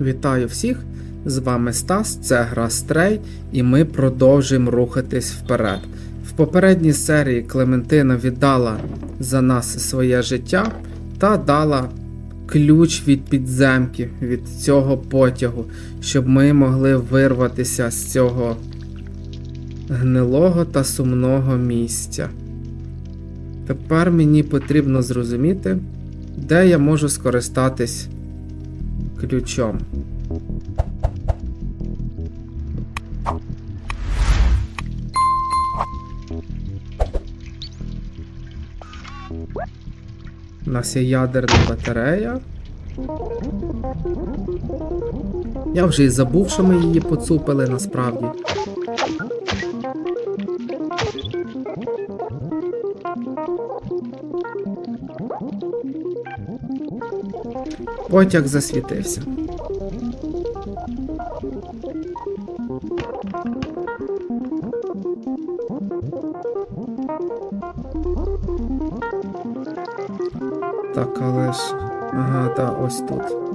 Вітаю всіх! З вами Стас, це гра Стрей, і ми продовжуємо рухатись вперед. В попередній серії Клементина віддала за нас своє життя та дала ключ від підземки, від цього потягу, щоб ми могли вирватися з цього гнилого та сумного місця. Тепер мені потрібно зрозуміти, де я можу скористатись ключом. У нас є ядерна батарея. Я вже і забув, що ми її поцупили насправді. Потяг засвітився. Так, але ж. Ага, та ось тут.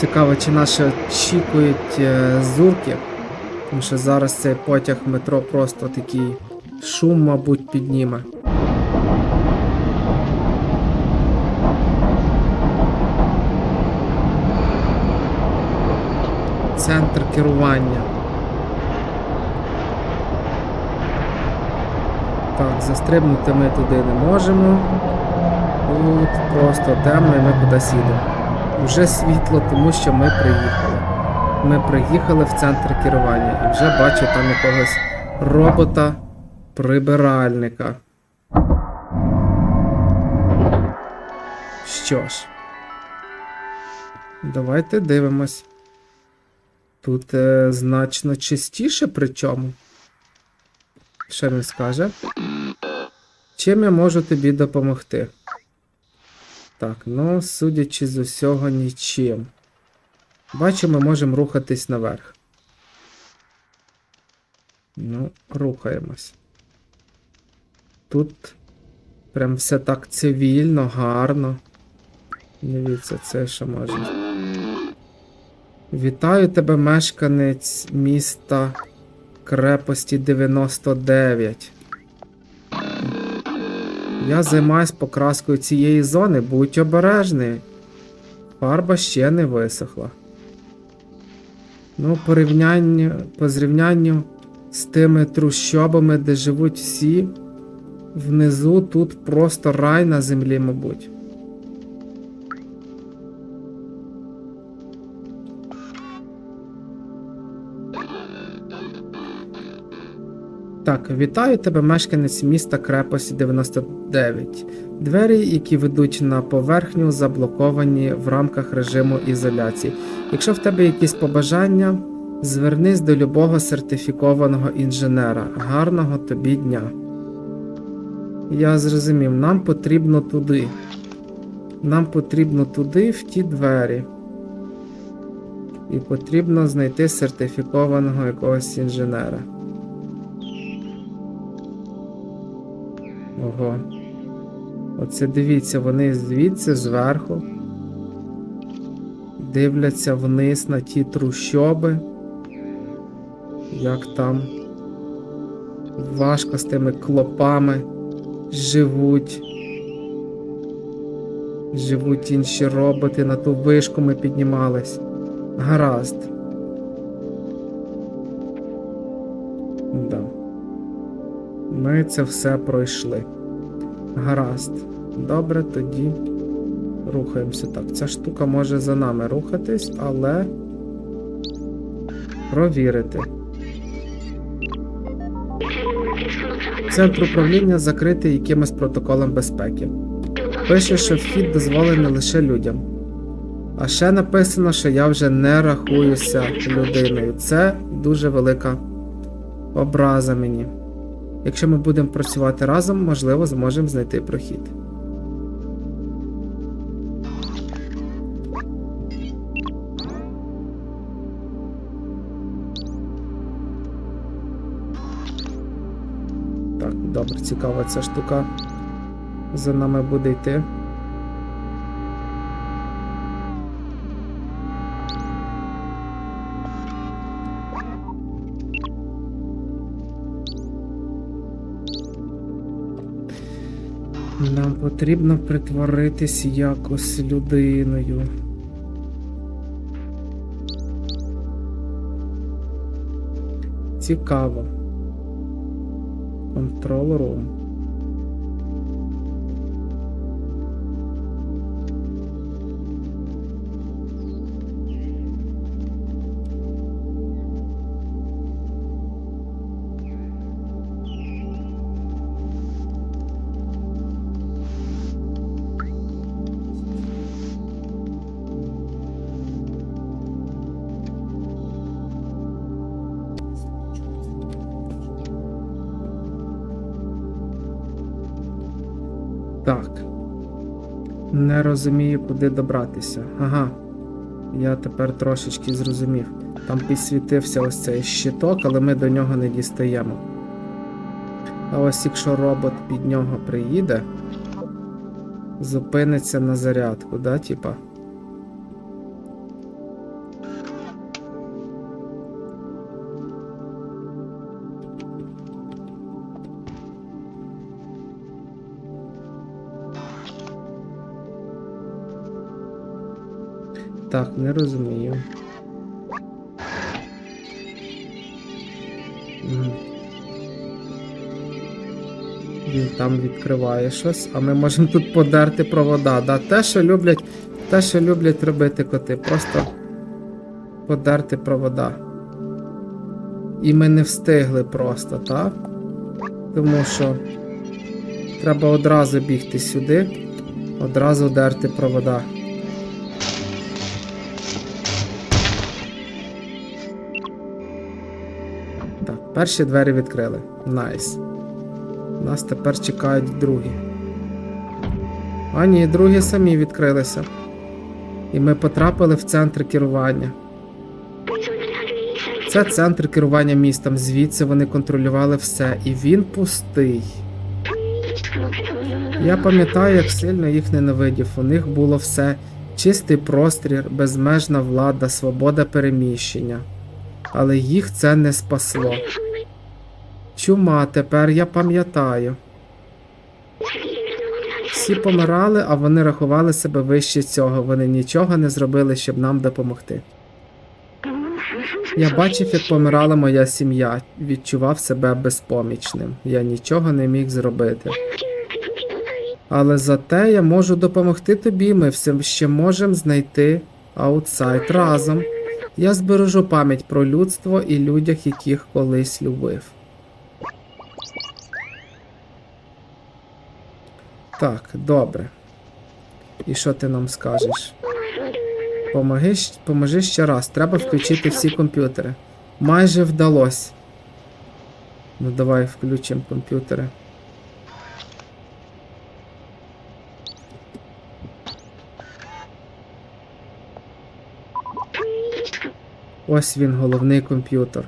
Цікаво, чи нас очікують е, зурки. Тому що зараз цей потяг метро просто такий шум, мабуть, підніме. Центр керування. Так, застрибнути ми туди не можемо. Тут просто темно і ми кудись їдемо. Вже світло, тому що ми приїхали. Ми приїхали в центр керування і вже бачу там якогось робота-прибиральника. Що ж, давайте дивимось. Тут е, значно чистіше причому. Що він скаже? Чим я можу тобі допомогти? Так, ну, судячи з усього, нічим. Бачу, ми можемо рухатись наверх. Ну, рухаємось. Тут прям все так цивільно, гарно. Дивіться, це що може. Вітаю тебе, мешканець міста крепості 99. Я займаюсь покраскою цієї зони, будь обережний. Фарба ще не висохла. Ну, порівняння, по зрівнянню з тими трущобами, де живуть всі, внизу тут просто рай на землі, мабуть. Так, вітаю тебе, мешканець міста Крепості 99. Двері, які ведуть на поверхню, заблоковані в рамках режиму ізоляції. Якщо в тебе якісь побажання, звернись до любого сертифікованого інженера. Гарного тобі дня. Я зрозумів, нам потрібно туди. Нам потрібно туди, в ті двері. І потрібно знайти сертифікованого якогось інженера. Ого. Оце дивіться, вони звідси зверху дивляться вниз на ті трущоби. Як там важко з тими клопами живуть. Живуть інші роботи, на ту вишку ми піднімались. Гаразд. Да. Ми це все пройшли. Гаразд. Добре, тоді рухаємося. Так, ця штука може за нами рухатись, але провірити. Центр управління закритий якимось протоколом безпеки. Пише, що вхід дозволений лише людям. А ще написано, що я вже не рахуюся людиною. Це дуже велика образа мені. Якщо ми будемо працювати разом, можливо, зможемо знайти прохід. Так, добре, цікава ця штука. За нами буде йти. Нам потрібно притворитись якось людиною. Цікаво. Control Room. Розумію, куди добратися. Ага. Я тепер трошечки зрозумів. Там підсвітився ось цей щиток, але ми до нього не дістаємо. А ось якщо робот під нього приїде, зупиниться на зарядку, да, типа? Так, не розумію. Він там відкриває щось, а ми можемо тут подерти провода. Да? Те, що люблять, те, що люблять робити коти. Просто подерти провода. І ми не встигли просто, так? Тому що треба одразу бігти сюди, одразу дерти провода. Перші двері відкрили. Найс. Нас тепер чекають другі. А ні, другі самі відкрилися. І ми потрапили в центр керування. Це центр керування містом. Звідси вони контролювали все. І він пустий. Я пам'ятаю, як сильно їх ненавидів. У них було все. Чистий простір, безмежна влада, свобода переміщення. Але їх це не спасло. Чума, тепер я пам'ятаю. Всі помирали, а вони рахували себе вище цього. Вони нічого не зробили, щоб нам допомогти. Я бачив, як помирала моя сім'я, відчував себе безпомічним. Я нічого не міг зробити. Але зате я можу допомогти тобі. Ми все ще можемо знайти аутсайд разом. Я збережу пам'ять про людство і людях, яких колись любив. Так, добре. І що ти нам скажеш? Помоги, поможи ще раз. Треба включити всі комп'ютери. Майже вдалося. Ну давай включимо комп'ютери. Ось він, головний комп'ютер.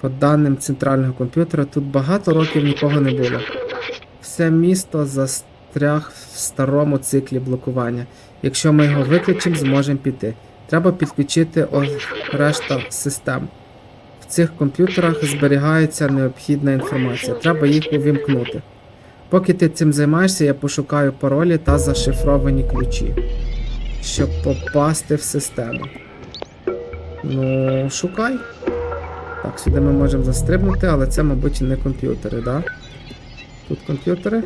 По даним центрального комп'ютера, тут багато років нікого не було. Все місто застряг в старому циклі блокування. Якщо ми його виключимо, зможемо піти. Треба підключити решта систем. В цих комп'ютерах зберігається необхідна інформація. Треба їх увімкнути. Поки ти цим займаєшся, я пошукаю паролі та зашифровані ключі, щоб попасти в систему. Ну, шукай. Так, сюди ми можемо застрибнути, але це, мабуть, не комп'ютери, да? Тут комп'ютери.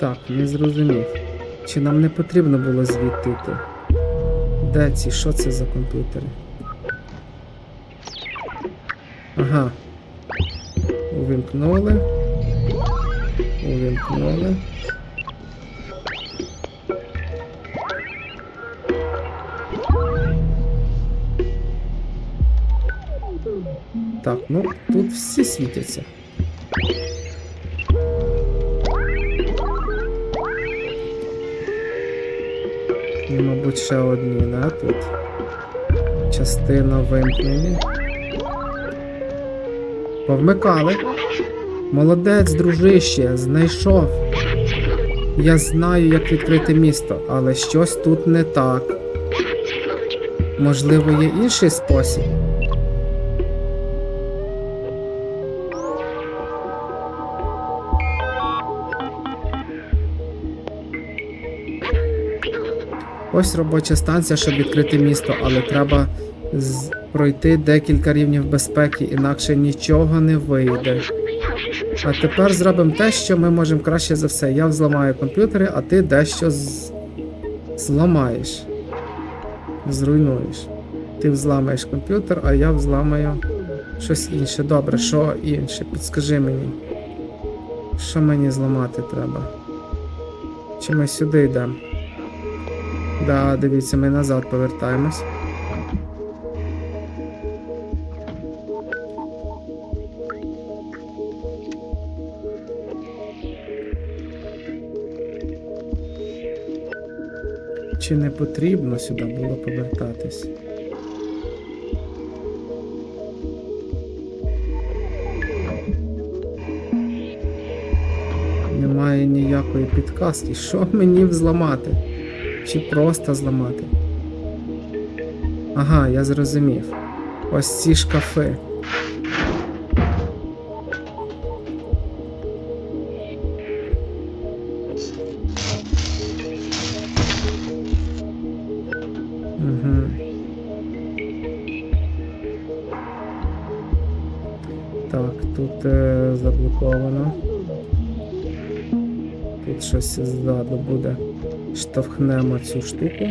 Так, не зрозумів. Чи нам не потрібно було звідти йти? Де ці? Що це за комп'ютери? Ага. Увімкнули. Увімкнули. Так, ну тут всі світяться. Мабуть, ще одні, да, тут. Частина вимкнені. Повмикали. Молодець, дружище, знайшов. Я знаю, як відкрити місто, але щось тут не так. Можливо, є інший спосіб. Ось робоча станція, щоб відкрити місто, але треба пройти декілька рівнів безпеки, інакше нічого не вийде. А тепер зробимо те, що ми можемо краще за все. Я взламаю комп'ютери, а ти дещо з... зламаєш. Зруйнуєш. Ти взламаєш комп'ютер, а я взламаю щось інше. Добре, що інше? Підскажи мені. Що мені зламати треба? Чи ми сюди йдемо? Да, дивіться, ми назад повертаємось. Чи не потрібно сюди було повертатись? Немає ніякої підказки. Що мені взламати? Чи просто зламати? Ага, я зрозумів. Ось ці шкафи. Так, тут е, заблоковано. Тут щось ззаду буде. Штовхнемо цю штуку.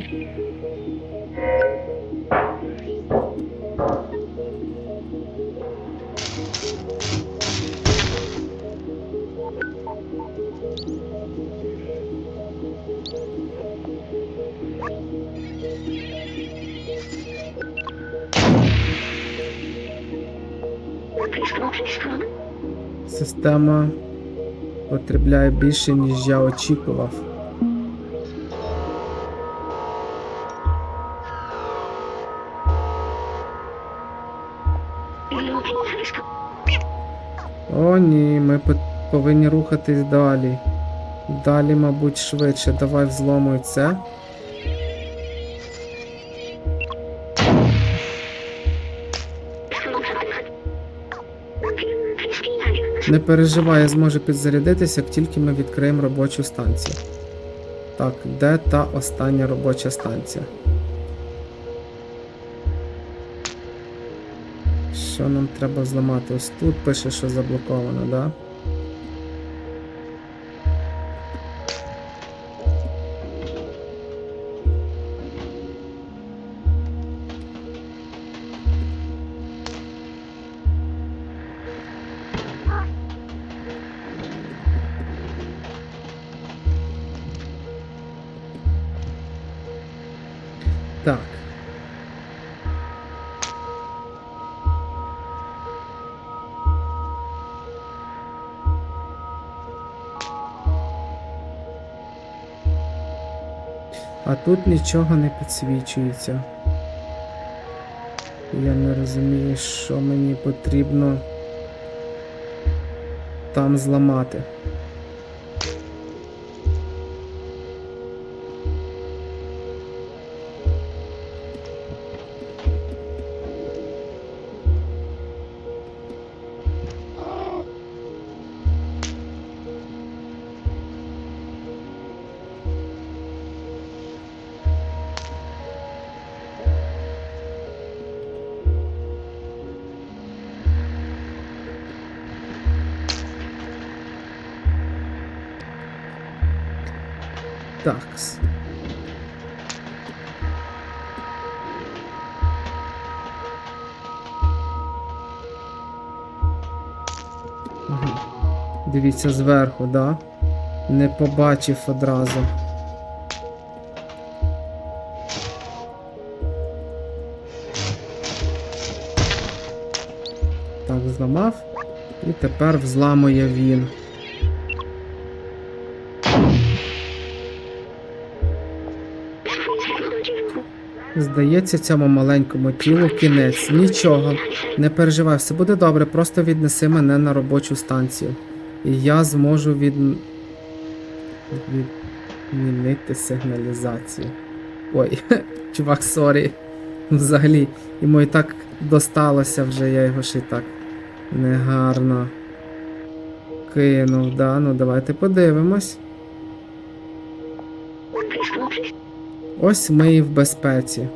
Система потребляє більше, ніж я очікував. Повинні рухатись далі. Далі, мабуть, швидше. Давай взломуй це. Не переживай, я зможу підзарядитися, як тільки ми відкриємо робочу станцію. Так, де та остання робоча станція? Що нам треба зламати? Ось тут пише, що заблоковано, да? А тут нічого не підсвічується. Я не розумію, що мені потрібно там зламати. Такс. Дивіться зверху, да? Не побачив одразу. Так, зламав. І тепер взламує він. Здається, цьому маленькому тілу кінець. Нічого. Не переживай, все буде добре, просто віднеси мене на робочу станцію. І я зможу від... відмінити сигналізацію. Ой, чувак, сорі. Взагалі, йому і так досталося вже, я його ще й так негарно кинув. Да, ну давайте подивимось. Ось ми і в безпеці.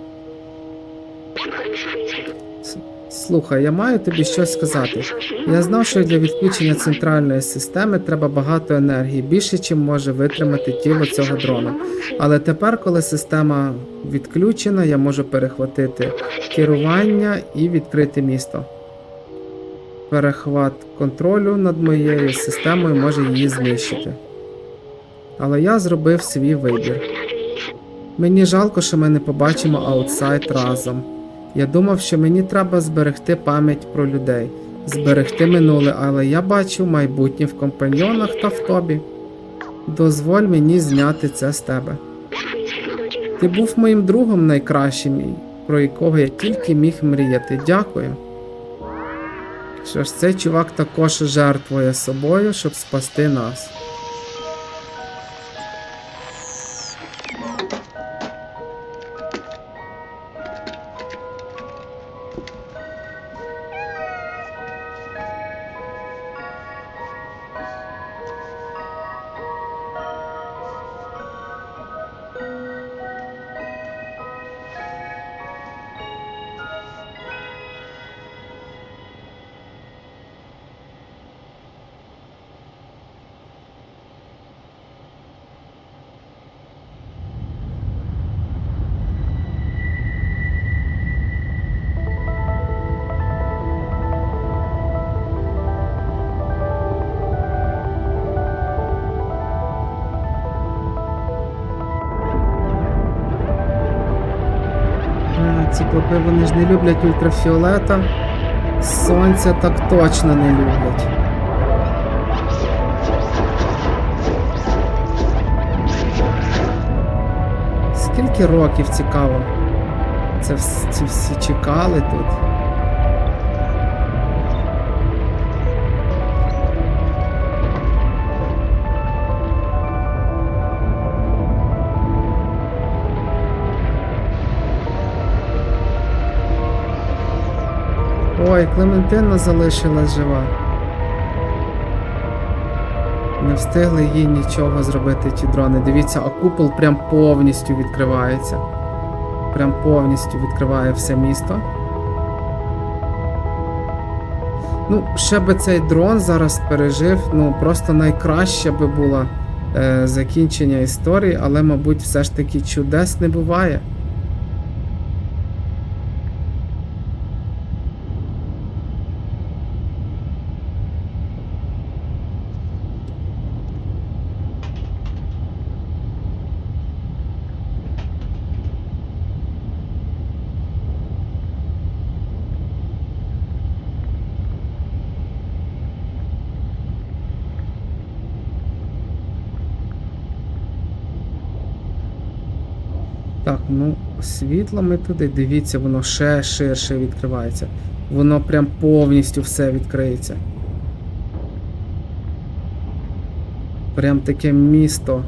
Слухай, я маю тобі щось сказати. Я знав, що для відключення центральної системи треба багато енергії, більше, чим може витримати тіло цього дрона. Але тепер, коли система відключена, я можу перехватити керування і відкрити місто. Перехват контролю над моєю системою може її знищити. Але я зробив свій вибір. Мені жалко, що ми не побачимо аутсайд разом. Я думав, що мені треба зберегти пам'ять про людей, зберегти минуле, але я бачу майбутнє в компаньйонах та в тобі. Дозволь мені зняти це з тебе. Ти був моїм другом найкращим, про якого я тільки міг мріяти. Дякую. Що ж, цей чувак також жертвує собою, щоб спасти нас. Е, вони ж не люблять ультрафіолета. Сонця так точно не люблять. Скільки років цікаво? Це вс- всі чекали тут. Ой, Клементина залишилась жива. Не встигли їй нічого зробити ті дрони. Дивіться, а купол прям повністю відкривається. Прям повністю відкриває все місто. Ну, ще би цей дрон зараз пережив, ну просто найкраще би було е, закінчення історії, але, мабуть, все ж таки чудес не буває. Так, ну світло ми туди, дивіться, воно ще ширше відкривається. Воно прям повністю все відкриється. Прям таке місто,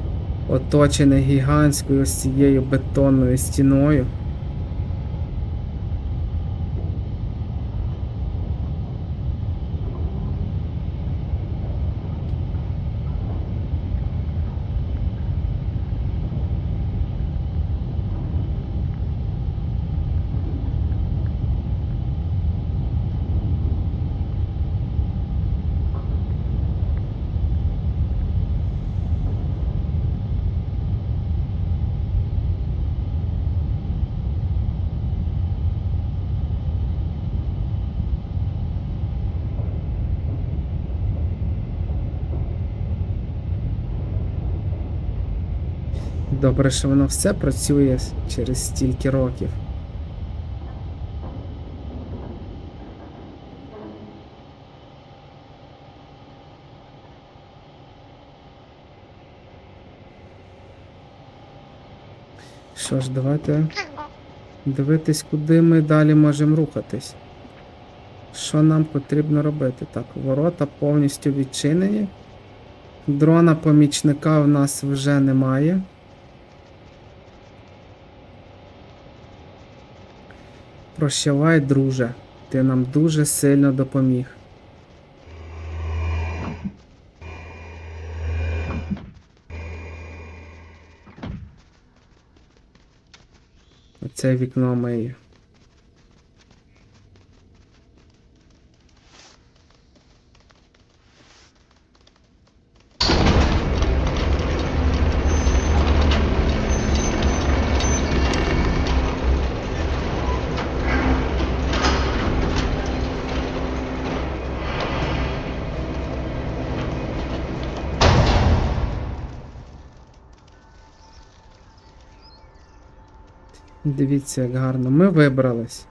оточене гігантською ось цією бетонною стіною. Добре, що воно все працює через стільки років. Що ж, давайте дивитись, куди ми далі можемо рухатись. Що нам потрібно робити? Так, ворота повністю відчинені. Дрона помічника в нас вже немає. Прощавай, друже. Ти нам дуже сильно допоміг. Оце вікно миє. Дивіться, як гарно. Ми вибрались.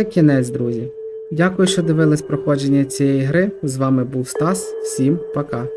Це кінець, друзі. Дякую, що дивились проходження цієї гри. З вами був Стас. Всім пока.